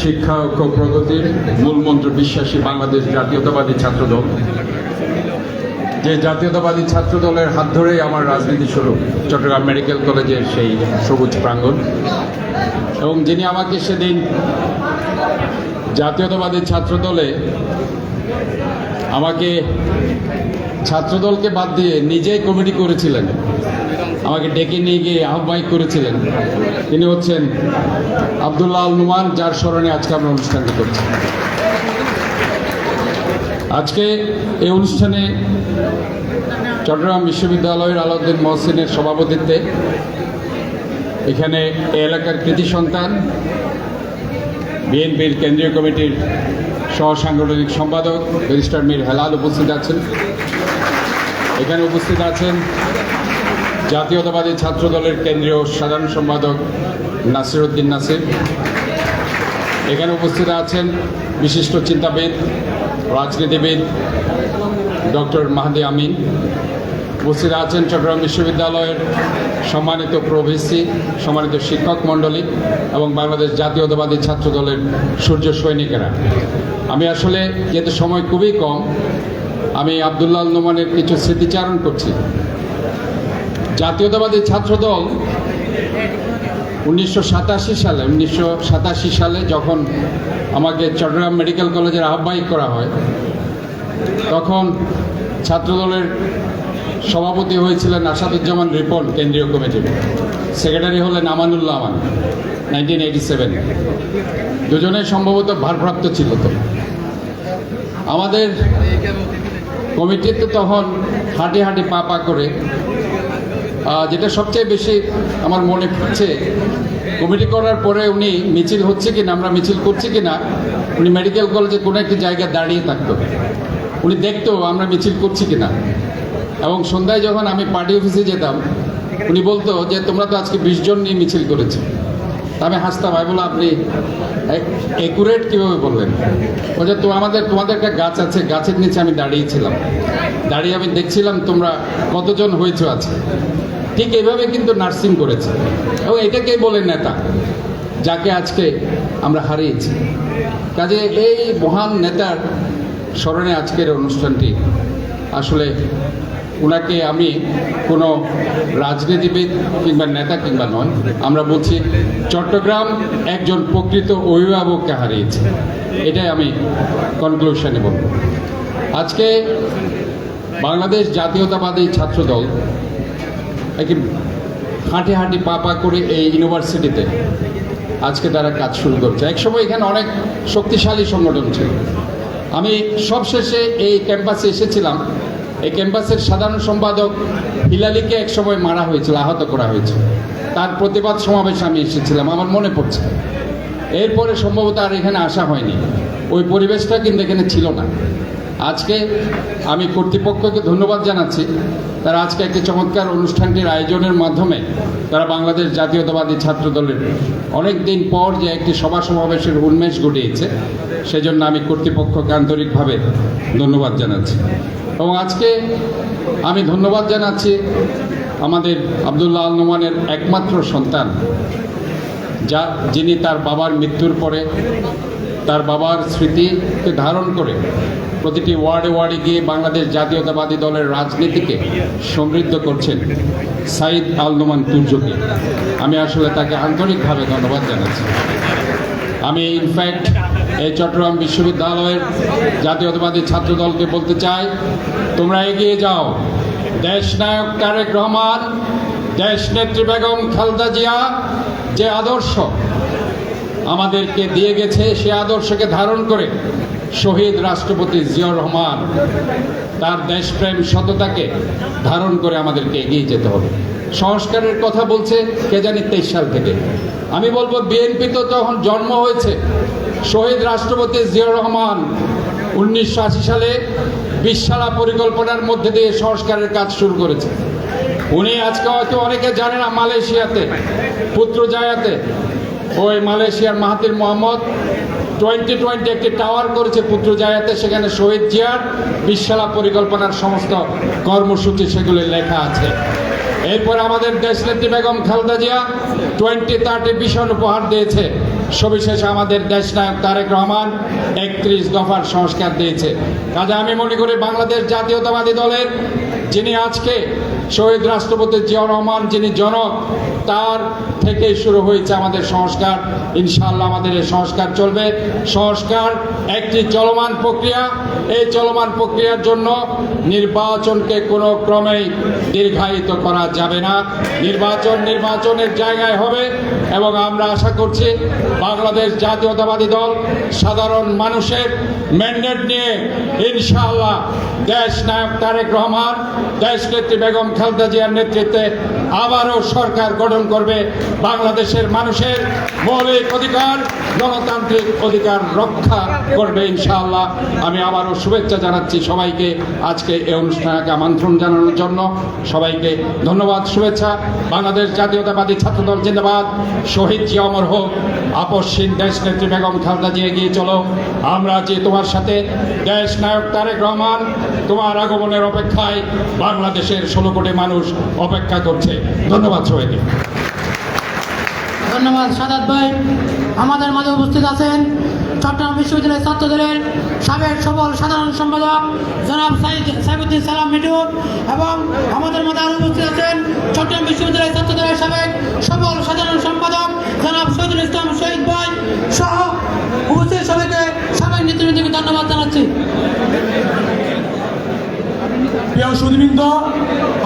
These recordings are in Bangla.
শিক্ষা ও প্রগতির মূলমন্ত্র বিশ্বাসী বাংলাদেশ জাতীয়তাবাদী ছাত্রদল যে জাতীয়তাবাদী ছাত্র দলের হাত ধরেই আমার রাজনীতি শুরু, চট্টগ্রাম মেডিকেল কলেজের সেই সবুজ প্রাঙ্গণ। এবং যিনি আমাকে সেদিন জাতীয়তাবাদী ছাত্র দলে আমাকে ছাত্রদলকে বাদ দিয়ে নিজেই কমিটি করেছিলেন আমাকে ডেকে নিয়ে গিয়ে আহ্বায়ক করেছিলেন। তিনি হচ্ছেন আবদুল্লাহ আল নুমান, যার স্মরণে আজকে আমরা অনুষ্ঠানটি করছি। আজকে এই অনুষ্ঠানে চট্টগ্রাম বিশ্ববিদ্যালয়ের আলাউদ্দিন মহসিনের সভাপতিত্বে এখানে এলাকার কৃতি সন্তান, বিএনপির কেন্দ্রীয় কমিটির সহ সাংগঠনিক সম্পাদক ব্যারিস্টার মীর হেলাল উপস্থিত আছেন। এখানে উপস্থিত আছেন জাতীয়তাবাদী ছাত্র দলের কেন্দ্রীয় সাধারণ সম্পাদক নাসির উদ্দিন নাসির। এখানে উপস্থিত আছেন বিশিষ্ট চিন্তাবিদ, রাজনীতিবিদ ডক্টর মাহাদি আমিন। উপস্থিত আছেন চট্টগ্রাম বিশ্ববিদ্যালয়ের সম্মানিত প্রভিসি, সম্মানিত শিক্ষক মণ্ডলী এবং বাংলাদেশ জাতীয়তাবাদী ছাত্র দলের সূর্য সৈনিকেরা। আমি আসলে যেহেতু সময় খুবই কম, আমি আবদুল্লাহ নোমানের কিছু স্মৃতিচারণ করছি। জাতীয়তাবাদী ছাত্রদল উনিশশো সাতাশি সালে, উনিশশো সাতাশি সালে যখন আমাকে চট্টগ্রাম মেডিকেল কলেজের আহ্বায়ক করা হয়, তখন ছাত্রদলের সভাপতি হয়েছিলেন আসাদুজ্জামান রিপন কেন্দ্রীয় কমিটির। সেক্রেটারি হলেন Amanullah Aman, nineteen eighty seven. দুজনে সম্ভবত ভারপ্রাপ্ত ছিল তো। আমাদের কমিটিতে তখন হাঁটি হাঁটি পা পা করে যেটা সবচেয়ে বেশি আমার মনে পড়ছে কমিটি করার পরে উনি মিছিল হচ্ছে কিনা, আমরা মিছিল করছি কিনা, উনি মেডিকেল কলেজে কোনো একটি জায়গায় দাঁড়িয়ে থাকতো। উনি দেখতো আমরা মিছিল করছি কিনা। এবং সন্ধ্যায় যখন আমি পার্টি অফিসে যেতাম, উনি বলতো যে, তোমরা তো আজকে বিশ জন নিয়ে মিছিল করেছ। আমি হাসতাম, আমি বললাম, আপনি একুরেট কীভাবে বললেন? বলছে তো আমাদের, তোমাদের একটা গাছ আছে, গাছের নিচে আমি দাঁড়িয়েছিলাম। দাঁড়িয়ে আমি দেখছিলাম তোমরা কতজন হয়েছো আছে ঠিক এইভাবে কিন্তু নার্সিং করেছে। এবং এটাকেই বলে নেতা, যাকে আজকে আমরা হারিয়েছি। কাজে এই মহান নেতার স্মরণে আজকের অনুষ্ঠানটি আসলে ওনাকে আমি কোনো রাজনীতিবিদ কিংবা নেতা কিংবা নয়, আমরা বলছি চট্টগ্রাম একজন প্রকৃত অভিভাবককে হারিয়েছে। এটাই আমি কনক্লুশনে বলব। আজকে বাংলাদেশ জাতীয়তাবাদী ছাত্রদল হাঁটি হাঁটি পা পা করে এই ইউনিভার্সিটিতে আজকে তারা কাজ শুরু করছে। একসময় এখানে অনেক শক্তিশালী সংগঠন ছিল। আমি সবশেষে এই ক্যাম্পাসে এসেছিলাম। এই ক্যাম্পাসের সাধারণ সম্পাদক হিলালিকে একসময় মারা হয়েছিল, আহত করা হয়েছিল তার প্রতিবাদ সমাবেশে আমি এসেছিলাম, আমার মনে পড়ছে। এরপরে সম্ভবত আর এখানে আসা হয়নি। ওই পরিবেশটা কিন্তু এখানে ছিল না। আজকে আমি কর্তৃপক্ষকে ধন্যবাদ জানাচ্ছি তারা আজকে একটি চমৎকার অনুষ্ঠানটির আয়োজনের মাধ্যমে তারা বাংলাদেশ জাতীয়তাবাদী ছাত্র দলের অনেক দিন পর যে একটি সভা সমাবেশের উন্মেষ ঘটিয়েছে, সেজন্য আমি কর্তৃপক্ষকে আন্তরিকভাবে ধন্যবাদ জানাচ্ছি। এবং আজকে আমি ধন্যবাদ জানাচ্ছি আমাদের আবদুল্লাহ আল নোমানের একমাত্র সন্তান, যা যিনি তার বাবার মৃত্যুর পরে তার বাবার স্মৃতিকে ধারণ করে প্রতিটি ওয়ার্ডে ওয়ার্ডে গিয়ে বাংলাদেশ জাতীয়তাবাদী দলের রাজনীতিকে সমৃদ্ধ করছেন সাইদ আল নোমান তুর্যকে। আমি আসলে তাকে আন্তরিকভাবে ধন্যবাদ জানাচ্ছি। আমি ইনফ্যাক্ট এই চট্টগ্রাম বিশ্ববিদ্যালয়ের জাতীয়তাবাদী ছাত্র দলকে বলতে চাই, তোমরা এগিয়ে যাও। দেশ নায়ক তারেক রহমান, দেশ নেত্রী বেগম খালদা জিয়া, যে আদর্শ আমাদেরকে দিয়ে গেছে সে আদর্শকে ধারণ করে শহীদ রাষ্ট্রপতি জিয়াউর রহমান। তার দেশপ্রেম, সততাকে ধারণ করে আমাদেরকে এগিয়ে যেতে হবে। সংস্কারের কথা বলছে কে জানি তেইশ সাল থেকে। আমি বলব, বিএনপি তো তখন জন্ম হয়েছে। শহীদ রাষ্ট্রপতি জিয়াউর রহমান উনিশশো আশি সালে বিশালা পরিকল্পনার মধ্যে দিয়ে সংস্কারের কাজ শুরু করেছে। উনি আজকে হয়তো অনেকে জানে না, মালয়েশিয়াতে, পুত্র জায়াতে ওই মালয়েশিয়ার মাহাতির মোহাম্মদ টোয়েন্টি টোয়েন্টি একটি টাওয়ার করেছে পুত্র জায়াতে, সেখানে শহীদ জিয়ার বিশালা পরিকল্পনার সমস্ত কর্মসূচি সেগুলি লেখা আছে। এরপর আমাদের দেশনেত্রী বেগম খালদা জিয়া টোয়েন্টি থার্টি ভীষণ উপহার দিয়েছে। সবিশেষে আমাদের দেশ নায়ক তারেক রহমান একত্রিশ দফার সংস্কার দিয়েছে। কাজে আমি মনে করি বাংলাদেশ জাতীয়তাবাদী দলের যিনি আজকে শহীদ রাষ্ট্রপতি জিয়া রহমান, যিনি জনক, তার থেকে শুরু হয়েছে আমাদের সংস্কার। ইনশাল্লাহ আমাদের এই সংস্কার চলবে। সংস্কার একটি চলমান প্রক্রিয়া। এই চলমান প্রক্রিয়ার জন্য নির্বাচনকে কোনো ক্রমেই দীর্ঘায়িত করা যাবে না। নির্বাচন নির্বাচনের জায়গায় হবে এবং আমরা আশা করছি বাংলাদেশ জাতীয়তাবাদী দল সাধারণ মানুষের ম্যান্ডেট নিয়ে ইনশাআল্লাহ দেশ নায়ক তারেক রহমান দেশ নেত্রী বেগম খালেদা জিয়ার নেতৃত্বে আবারও সরকার গঠন করবে বাংলাদেশের মানুষের মৌলিক অধিকার, গণতান্ত্রিক অধিকার রক্ষা করবে ইনশাআল্লাহ। আমি আবারও শুভেচ্ছা জানাচ্ছি সবাইকে আজকে এই অনুষ্ঠানকে আমন্ত্রণ জানানোর জন্য। সবাইকে ধন্যবাদ, শুভেচ্ছা। বাংলাদেশ জাতীয়তাবাদী ছাত্রদল জিন্দাবাদ। শহীদ জিয়া অমর হোক, আপসহীন দেশ নেত্রী বেগম খালেদা জিয়া এগিয়ে চলো। আমরা যে তোমার সাথে। দেশ নায়ক তারেক রহমান, তোমার আগমনের অপেক্ষায় বাংলাদেশের ষোলো কোটি মানুষ অপেক্ষা করছে। ধন্যবাদ সবাইকে। ধন্যবাদ সাদাত ভাই। আমাদের মাঝে উপস্থিত আছেন চট্টগ্রাম বিশ্ববিদ্যালয়ের ছাত্রদলের সাবেক সফল সাধারণ সম্পাদক জনাব সাইবুদ্দিন সালাম মিটু এবং আমাদের মধ্যে আরও উপস্থিত আছেন চট্টগ্রাম বিশ্ববিদ্যালয়ের ছাত্রদলের সাবেক সফল সাধারণ সম্পাদক জনাব শহীদুল ইসলাম শহীদ ভাই সহ উপস্থিত সবাইকে সাবেক নেতৃবৃন্দকে ধন্যবাদ জানাচ্ছি। প্রিয় সুদীবৃন্দ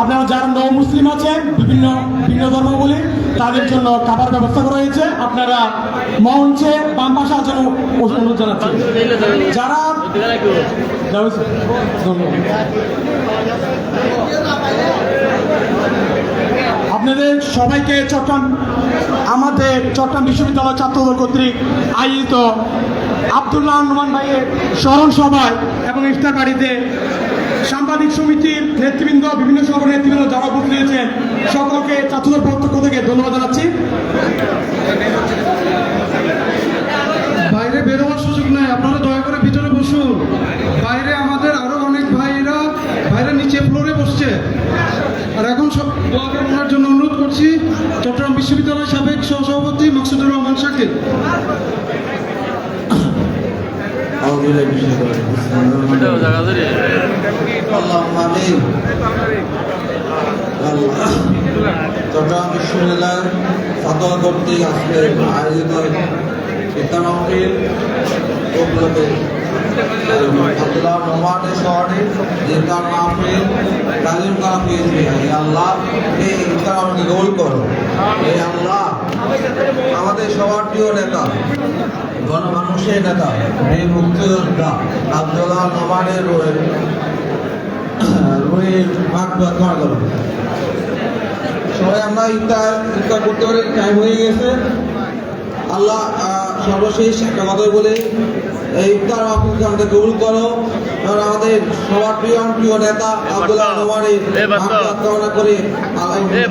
আপনারা যারা নৌ মুসলিম আছেন, বিভিন্ন ভিন্ন ধর্মাবলী, তাদের জন্য খাবার ব্যবস্থা করা হয়েছে আপনারা মঞ্চে বাম পাশে আছেন অনুরোধ জানাচ্ছি যারা। আপনাদের সবাইকে চট্টগ্রাম আমাদের চট্টগ্রাম বিশ্ববিদ্যালয় ছাত্রদল কর্তৃক আয়োজিত আবদুল্লাহ রহমান ভাইয়ের স্মরণ সভায় এবং ইফতার বাড়িতে সাংবাদিক সমিতির নেতৃবৃন্দ বিভিন্ন সকল নেতৃবৃন্দ যারা উপস্থিত হয়েছেন সকলকে ছাত্রদের পক্ষ থেকে ধন্যবাদ জানাচ্ছি। বাইরে বেরোবার সুযোগ নাই আপনারা দয়া করে ভিতরে বসুন। বাইরে আমাদের আরও অনেক ভাইরা ভাইরা নিচে ফ্লোরে বসছে। আর এখন সব দোয়া করার জন্য অনুরোধ করছি চট্টগ্রাম বিশ্ববিদ্যালয়ের সাবেক সহসভাপতি মকসুদুর রহমান শাকির اللهم آمين চট্টগ্রাম বিশ্ববিদ্যালয় ছাত্র কর্তৃক আজকে আয়োজিত শিক্ষা মাহফিল উপলক্ষে আব্দুল্লাহ রহমানের শহরে ইফতার মাহফিল তালিম করা হয়েছে হে আল্লাহ এই ইফতার আমাকে কবুল করো হে আল্লাহ আমাদের সবার প্রিয় নেতা গণমানুষের নেতা এই মুক্তিযোদ্ধা আব্দুল্লাহ রহমানের ভাগ সবাই আমরা ইফতার ইফতার করতে পারি টাইম হয়ে গেছে। আল্লাহ সর্বশেষ একটা কথাই বলে এই ইফতার মাহফিলকে আমাদের কবুল করো? এবং আমাদের সবার প্রিয় প্রিয় নেতা আব্দুল্লাহ নোমারি এ কামনা করে এ